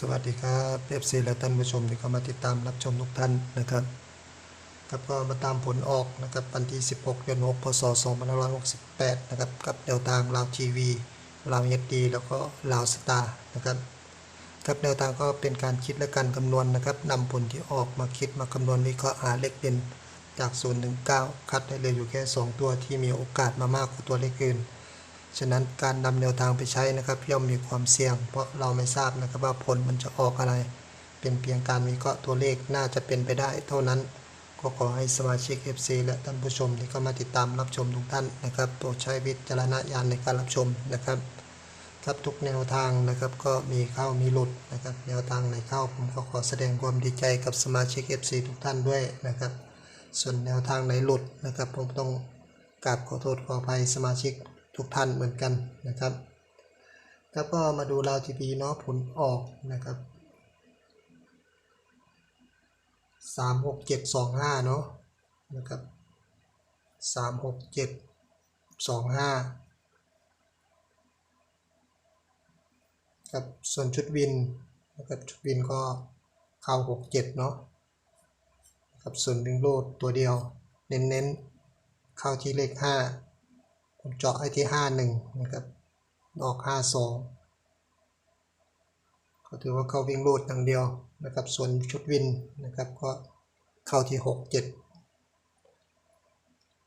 สวัสดีครับเอฟซีและท่านผู้ชมที่เข้ามาติดตามรับชมทุกท่านนะครับครับก็มาตามผลออกนะครับวันที่ 16เดือน6พศ2568 นะครับกับแนวทางลาวทีวีลาวเอดีแล้วก็ลาวสตาร์นะครับครับแนวทางก็เป็นการคิดและการคำนวณนะครับนำผลที่ออกมาคิดมาคำนวณวิเคราะห์หาเลขเด่นจาก0ถึง9คัดได้เลยอยู่แค่ 2 ตัวที่มีโอกาสมามากกว่าตัวเลขอื่น ฉะนั้นการนำแนวทางไปใช้นะครับ ย่อมมีความเสี่ยง เพราะเราไม่ทราบนะครับว่าผลมันจะออกอะไร เป็นเพียงการวิเคราะห์ตัวเลขน่าจะเป็นไปได้ เท่านั้นก็ขอให้สมาชิก FC และท่านผู้ชมที่เข้ามาติดตามรับชมทุกท่านนะครับโปรดใช้วิจารณญาณในการรับชมนะครับครับทุกแนวทางนะครับก็มีเข้ามีหลุดนะครับแนวทางไหนเข้าผมก็ขอแสดงความดีใจกับสมาชิก FC ทุกท่านด้วยนะครับ ส่วนแนวทางไหนหลุดนะครับผมต้องกราบขอโทษขออภัยสมาชิก ทุกท่านเหมือนกันนะครับ แล้วก็มาดูราวทีวีเนาะผลออกนะครับสามหกเจ็ดสองห้าเนาะนะครับสามหกเจ็ดสองห้าครับส่วนชุดวินนะครับชุดวินก็เข้าหกเจ็ดเนาะครับส่วนดึงโลดตัวเดียวเน้นๆ เข้าที่เลขห้า ผมเจาะให้ที่ห้าหนึ่งนะครับออกห้าสองก็ถือว่าเข้าวิ่งโลดอย่างเดียวนะครับ ส่วนชุดวินนะครับก็เข้าที่หกเจ็ด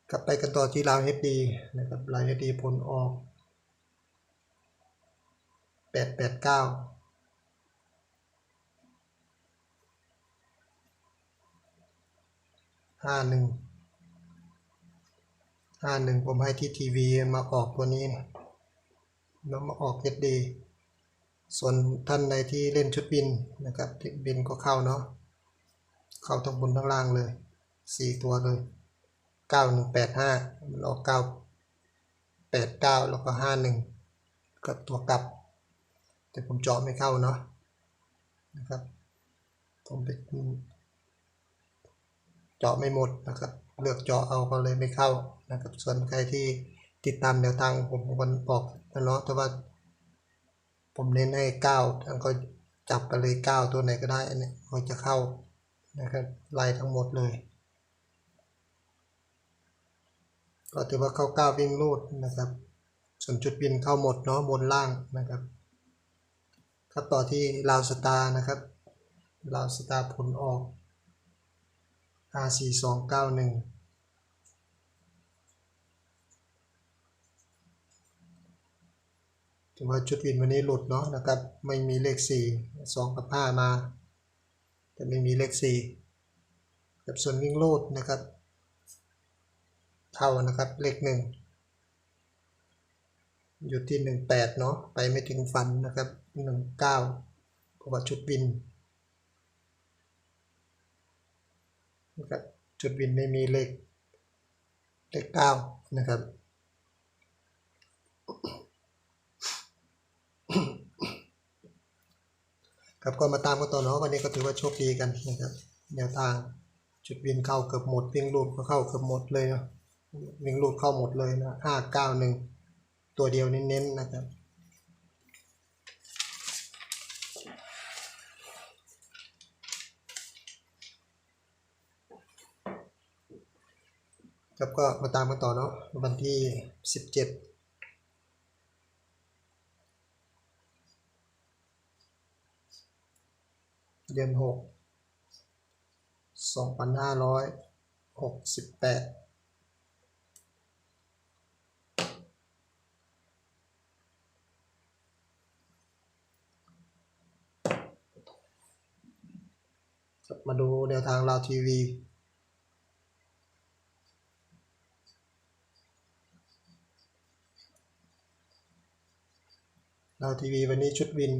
กลับไปกันต่อที่ราวเฮดดีนะครับราวเฮดดีผลออกแปดแปดเก้าห้าหนึ่ง ห้าหนึ่งผมให้ที่ทีวีมาออกตัวนี้นะแล้วมาออกเอดีส่วนท่านใดที่เล่นชุดบินนะครับบินก็เข้าเนาะเข้าทั้งบนทั้งล่างเลยสี่ตัวเลยเก้าหนึ่งแปดห้ามันออกเก้าแปดเก้าแล้วก็ห้าหนึ่งกับตัวกลับ แต่ผมเจาะไม่เข้าเนาะนะครับผมไปเจาะไม่หมดนะครับ เลือกเจาะเอาก็เลยไม่เข้า นะครับ ส่วนใครที่ติดตามแนวทางผมวันบอกนะเนาะแต่ว่าผมเน้นให้เก้าท่านก็จับไปเลยเก้าตัวไหนก็ได้อันนี้ก็จะเข้านะครับไล่ทั้งหมดเลย ก็ถือว่าเข้าเก้าวิ่งรูดนะครับ ส่วนจุดบินเข้าหมดเนาะบนล่างนะครับ ครับต่อที่ลาวสตาร์นะครับลาวสตาร์ผลออก R4291 ถือว่าชุดวินวันนี้หลุดเนาะนะครับ ไม่มีเลข 4 2 กับ 5 มา แต่ไม่มีเลข4กับส่วนวิ่งโลดนะครับเข้านะครับเลข 1 อยู่ที่ 18 เนาะไปไม่ถึงฟันนะครับ 19เพราะว่าชุดวินนะครับชุดวินไม่มีเลขเลข9นะครับ ครับก็มาตามกันต่อเนาะวันนี้ก็ถือว่าโชคดีกันนะครับแนวทางจุดวิ่งเข้าเกือบหมดวิ่งลูดก็เข้าเกือบหมดเลยนะวิ่งลูดเข้าหมดเลยนะห้าเก้าหนึ่งตัวเดียวเน้นๆนะครับครับก็มาตามกันต่อเนาะวันที่สิบเจ็ด เจ็ดเดือนหกสองพันห้าร้อยหกสิบแปดมาดูแนวทางลาวทีวีดาวทีวีวันนี้ชุดวิน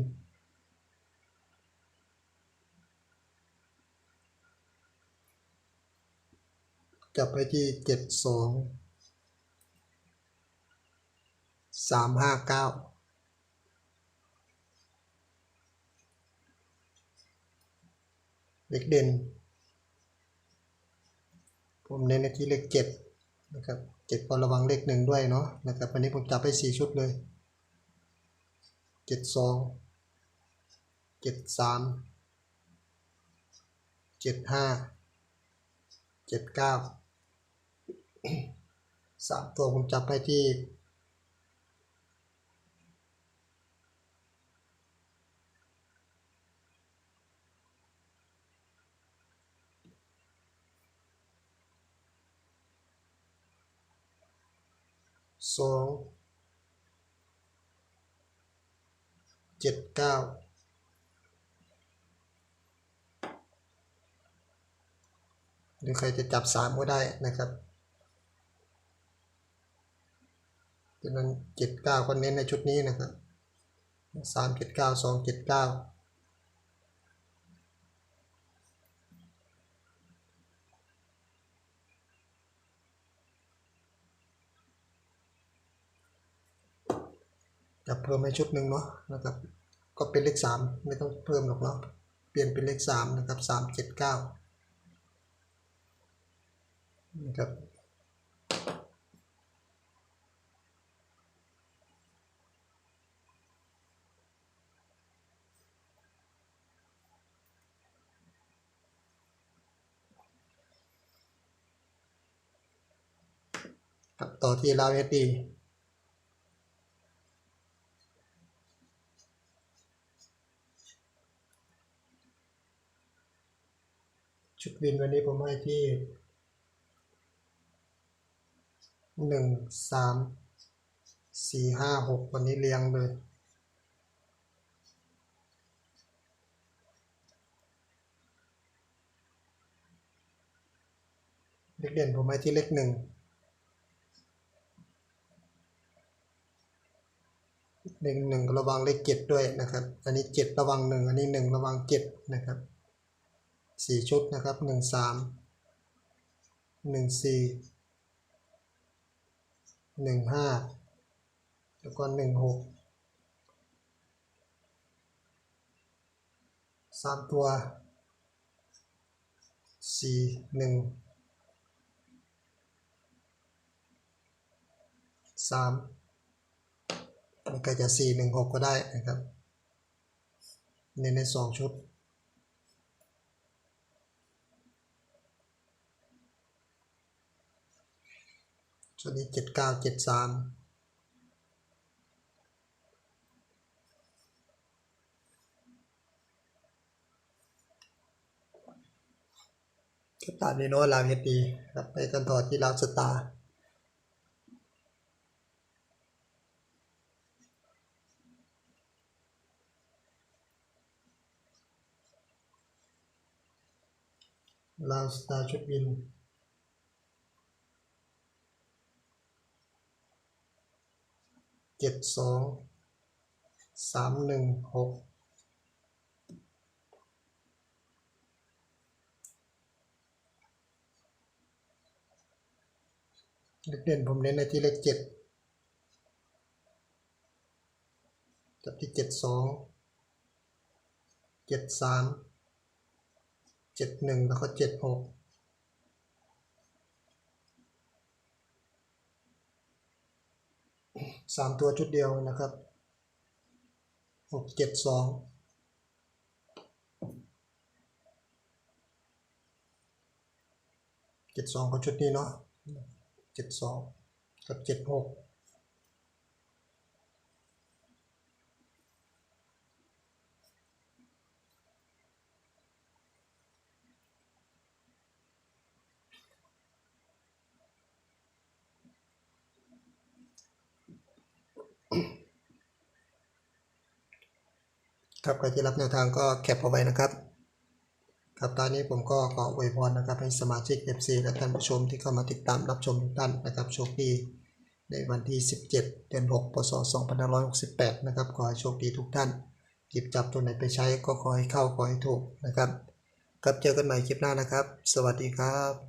จับไปที่เจ็ดสองสามห้าเก้าเล็กเด่น ผมเน้นในที่เลขเจ็ดนะครับเจ็ดพอระวังเลขหนึ่งด้วยเนาะนะครับวันนี้ผมจับไปสี่ชุดเลยเจ็ดสองเจ็ดสามเจ็ดห้าเจ็ดเก้า สามตัวผมจับให้ที่สองเจ็ดเก้าหรือใครจะจับสามก็ได้นะครับ ดังนั้นเจ็ดเก้าก็เน้นในชุดนี้นะครับสามเจ็ดเก้าสองเจ็ดเก้าจับเพิ่มให้ชุดหนึ่งเนาะนะครับ ก็เป็นเลขสามไม่ต้องเพิ่มหรอกเนาะเปลี่ยนเป็นเลขสามนะครับสามเจ็ดเก้านะครับ ต่อที่ลาวเอสดีชุดบินวันนี้ผมให้ที่หนึ่งสามสี่ห้าหกวันนี้เรียงเลยเลขเด่นผมให้ที่เลขหนึ่ง เลขหนึ่งระวังเลขเจ็ดด้วยนะครับ อันนี้เจ็ดระวังหนึ่งอันนี้หนึ่งระวังเจ็ดนะครับสี่ชุดนะครับหนึ่งสามหนึ่งสี่หนึ่งห้าแล้วก็หนึ่งหกสามตัวสี่หนึ่งสาม มันก็จะสี่หนึ่งหกก็ได้นะครับเน้นในสองชุด ชุดนี้เจ็ดเก้าเจ็ดสามตามนี้เนาะลาวเฮดดีครับไปกันต่อที่ลาวสตาร์ ลาวสตาร์ชุดบิน เจ็ดสอง สามหนึ่งหก เลขเด่นผมเน้นในที่เลขเจ็ดจับที่เจ็ดสอง เจ็ดสาม เจ็ดหนึ่งแล้วก็เจ็ดหกสามตัวชุดเดียวนะครับหกเจ็ดสองเจ็ดสองก็ชุดนี้เนาะเจ็ดสองกับเจ็ดหก ครับใครที่รับแนวทางก็แคปเอาไว้นะครับ ครับตอนนี้ผมก็ขออวยพรนะครับ ให้สมาชิก FC และท่านผู้ชมที่เข้ามาติดตามรับชมทุกท่านนะครับโชคดีในวันที่ 17 เดือน 6 พศ 2568 นะครับ ขอให้โชคดีทุกท่าน หยิบจับตัวไหนไปใช้ก็ขอให้เข้าขอให้ถูกนะครับ ครับเจอกันใหม่คลิปหน้านะครับ สวัสดีครับ